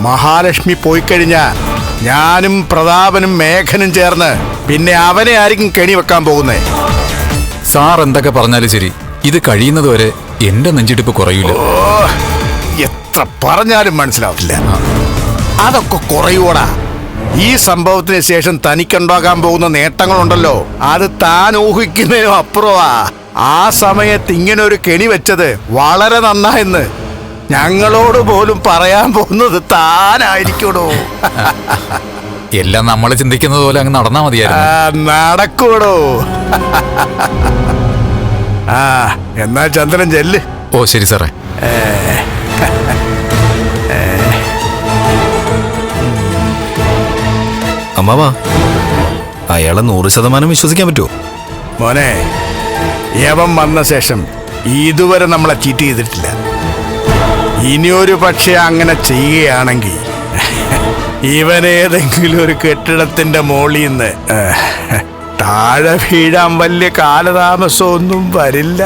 മഹാലക്ഷ്മി പോയി കഴിഞ്ഞാ ഞാനും പ്രതാപനും മേഘനും ചേർന്ന് പിന്നെ അവനെ ആയിരിക്കും കെണി വെക്കാൻ പോകുന്നേ. സാർ എന്തൊക്കെ പറഞ്ഞാലും ശരി. ഇത് കഴിയുന്നതുവരെ എന്റെ നെഞ്ചിടിപ്പ് കുറയൂല. എത്ര പറഞ്ഞാലും മനസ്സിലാവില്ല അതൊക്കെ കുറയൂടാ. ഈ സംഭവത്തിന് ശേഷം തനിക്കുണ്ടാകാൻ പോകുന്ന നേട്ടങ്ങളുണ്ടല്ലോ. അത് താൻ ഊഹിക്കുന്നതിനും അപ്പുറമാ ആ സമയത്ത് ഇങ്ങനെ ഒരു കെണി വെച്ചത് വളരെ നന്നായെന്ന് ഞങ്ങളോട് പോലും പറയാൻ പോകുന്നത് താനായിരിക്കണോ? എല്ലാം നമ്മൾ ചിന്തിക്കുന്നത് പോലെ അങ്ങ് നടന്നാ മതിയായിരുന്നു. നടക്കൂടോ ആ എന്നാ ചന്ദ്രൻ ചെല്ല്. ഓ ശരി സാറേ. അമ്മാവാ അയാളെ നൂറ് ശതമാനം വിശ്വസിക്കാൻ പറ്റുമോ മോനെ യവം വന്ന ശേഷം ഇതുവരെ നമ്മളെ ചീറ്റ് ചെയ്തിട്ടില്ല. ഇനിയൊരു പക്ഷെ അങ്ങനെ ചെയ്യുകയാണെങ്കിൽ ഇവനേതെങ്കിലും ഒരു കെട്ടിടത്തിന്റെ മോളിൽ നിന്ന് താഴെ വീഴാൻ വലിയ കാലതാമസമൊന്നും വരില്ല.